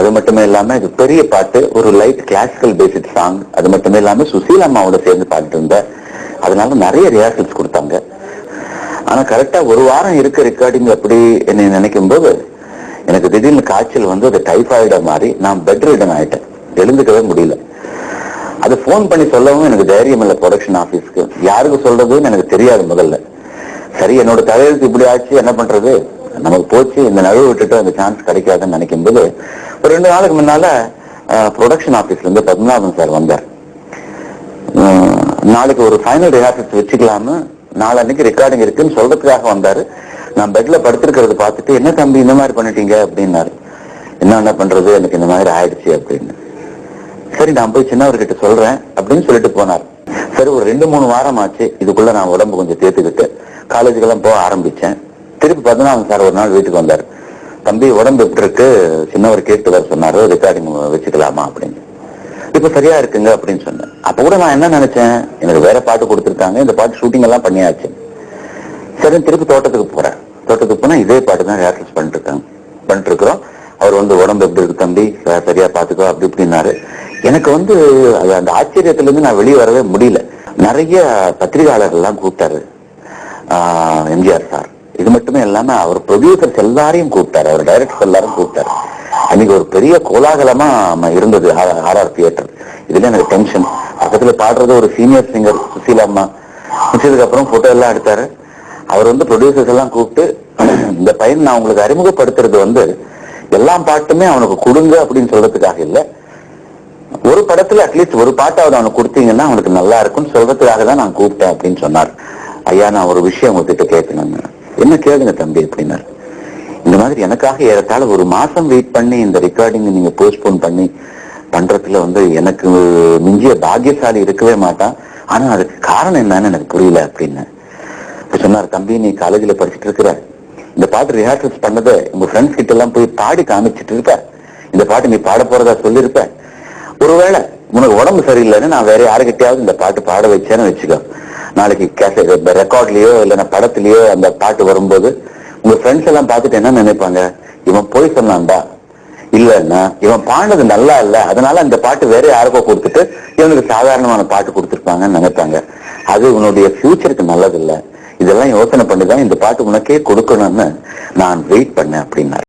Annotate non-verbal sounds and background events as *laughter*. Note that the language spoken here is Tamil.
அது மட்டுமே இல்லாம இது பெரிய பாட்டு. ஒரு லைட் கிளாசிக்கல் பேசிக் சாங் அது மட்டுமே இல்லாம சுசீலா அம்மாவோட சேர்ந்து பாடிட்டு இருந்தேன் அதனால நிறைய ரிஹர்சல்ஸ் கொடுத்தாங்க. ஆனா கரெக்டா ஒரு வாரம் இருக்க ரெக்கார்டிங் அப்படி என்னை நினைக்கும் போது எனக்கு திடீர்னு காய்ச்சல் வந்து அது டைஃபாய்டா மாதிரி நான் பெட் ரிடன் ஆயிட்டேன். எழுந்துக்கவே முடியல. அது ஃபோன் பண்ணி சொல்லவும் எனக்கு தைரியம் இல்லை ப்ரொடக்ஷன் ஆஃபீஸ்க்கு யாருக்கு சொல்றதுன்னு எனக்கு தெரியாது முதல்ல. சரி என்னோட தலையெழுத்து இப்படி ஆச்சு என்ன பண்றது? நமக்கு போச்சு இந்த நழுவு விட்டுட்டு அந்த சான்ஸ் கிடைக்காதுன்னு நினைக்கும் போது ஒரு ரெண்டு நாளுக்கு முன்னால ப்ரொடக்ஷன் ஆபீஸ்ல இருந்து பத்மநாபன் சார் வந்தார். நாளைக்கு ஒரு ஃபைனல் ரிஹர்சல்ஸ் வச்சுக்கலாம்னு நாளன்னைக்கு ரெக்கார்டிங் இருக்குன்னு சொல்றதுக்காக வந்தாரு. நான் பெட்ல படுத்திருக்கிறத பார்த்துட்டு என்ன தம்பி இந்த மாதிரி பண்ணிட்டீங்க? அப்படின்னாரு. என்ன என்ன பண்றது? எனக்கு இந்த மாதிரி ஆயிடுச்சு அப்படின்னு. சரி நான் போய் சின்னவர்கிட்ட சொல்றேன் அப்படின்னு சொல்லிட்டு போனார். சரி ஒரு ரெண்டு மூணு வாரம் ஆச்சு. இதுக்குள்ள நான் உடம்பு கொஞ்சம் தேத்துக்கிட்டு காலேஜுக்கெல்லாம் போக ஆரம்பிச்சேன். திருப்பி பதினாலு சார் ஒரு நாள் வீட்டுக்கு வந்தார். தம்பி உடம்பு எப்படி இருக்கு? சின்னவர் கேட்டு வர சொன்னாரோ ரெக்கார்டிங் வச்சுக்கலாமா அப்படின்னு. இப்ப சரியா இருக்குங்க அப்படின்னு சொன்னேன். அப்ப கூட நான் என்ன நினைச்சேன்? எனக்கு வேற பாட்டு கொடுத்துருக்காங்க இந்த பாட்டு ஷூட்டிங் எல்லாம் பண்ணியாச்சு. சரி திருப்பி தோட்டத்துக்கு போறேன். தோட்டத்துக்கு போனா இதே பாட்டு தான் ரிஹர்சல்ஸ் பண்ணிட்டு இருக்காங்க பண்ணிட்டு இருக்கிறோம் அவர் வந்து உடம்பு எப்படி இருக்கு தம்பி? ச- சரியா பாத்துக்கோ அப்படி இப்படின்னாரு. எனக்கு வந்து அது அந்த ஆச்சரியத்துல இருந்து நான் வெளியே வரவே முடியல. நிறைய பத்திரிகையாளர்கள்லாம் கூப்பிட்டாரு. MGR sir. இது மட்டுமே இல்லாம அவர் ப்ரொடியூசர்ஸ் எல்லாரையும் கூப்பிட்டாரு அவர் டைரக்டர்ஸ் எல்லாரும் கூப்பிட்டாரு. அன்னைக்கு ஒரு பெரிய கோலாகலமா இருந்தது ஆர்ஆர் தியேட்டர் இதுல எனக்கு டென்ஷன் பக்கத்துல பாடுறது ஒரு சீனியர் சிங்கர் சுசீலா அம்மா. முடிச்சதுக்கு அப்புறம் போட்டோ எல்லாம் எடுத்தாரு. அவர் வந்து ப்ரொடியூசர்ஸ் எல்லாம் கூப்பிட்டு *clears throat* இந்த பையன் நான் உங்களுக்கு அறிமுகப்படுத்துறது வந்து எல்லா பாட்டுமே அவனுக்கு கொடுங்க அப்படின்னு சொல்றதுக்காக இல்ல. ஒரு படத்துல அட்லீஸ்ட் ஒரு பாட்டாவது அவனுக்கு கொடுத்தீங்கன்னா அவனுக்கு நல்லா இருக்கும்னு சொல்றதுக்காக தான் நான் கூப்பிட்டேன் அப்படின்னு சொன்னார். ஐயா நான் ஒரு விஷயம் உங்ககிட்ட கேட்கணுங்க என்ன கேளுங்க தம்பி அப்படின்னாரு. இந்த மாதிரி எனக்காக ஏறத்தாழ ஒரு மாசம் வெயிட் பண்ணி இந்த ரெக்கார்டிங் நீங்க போஸ்ட்போன் பண்ணி பண்றதுல வந்து எனக்கு மிஞ்சிய பாக்கியசாலி இருக்கவே மாட்டான். ஆனா அதுக்கு காரணம் என்னன்னு எனக்கு புரியல அப்படின்னு. சொன்னார் தம்பி நீ காலேஜ்ல படிச்சுட்டு இருக்கிற இந்த பாட்டு ரிஹார்சல்ஸ் பண்ணதை உங்க ஃப்ரெண்ட்ஸ் கிட்ட எல்லாம் போய் பாடி காமிச்சிட்டு இருப்ப. இந்த பாட்டு நீ பாட போறதா சொல்லியிருப்ப ஒருவேளை உனக்கு உடம்பு சரியில்லைன்னு நான் வேற யாருக்கிட்டயாவது இந்த பாட்டு பாட வச்சேன்னு வச்சுக்கோ. நாளைக்கு கேசட் ரெக்கார்ட்லயோ இல்லைன்னா படத்துலயோ அந்த பாட்டு வரும்போது உங்க ஃப்ரெண்ட்ஸ் எல்லாம் பார்த்துட்டு என்ன நினைப்பாங்க? இவன் போய் சொன்னான்டா. இல்லன்னா இவன் பாடினது நல்லா இல்ல. அதனால அந்த பாட்டு வேற யாருக்கோ கொடுத்துட்டு இவனுக்கு சாதாரணமான பாட்டு கொடுத்துருப்பாங்கன்னு நினைப்பாங்க. அது உன்னுடைய ஃபியூச்சருக்கு நல்லது இல்ல இதெல்லாம் யோசனை பண்ணி தான் இந்த பாட்டு உனக்கே கொடுக்கணும்னு நான் வெயிட் பண்ணேன் அப்படின்னாரு.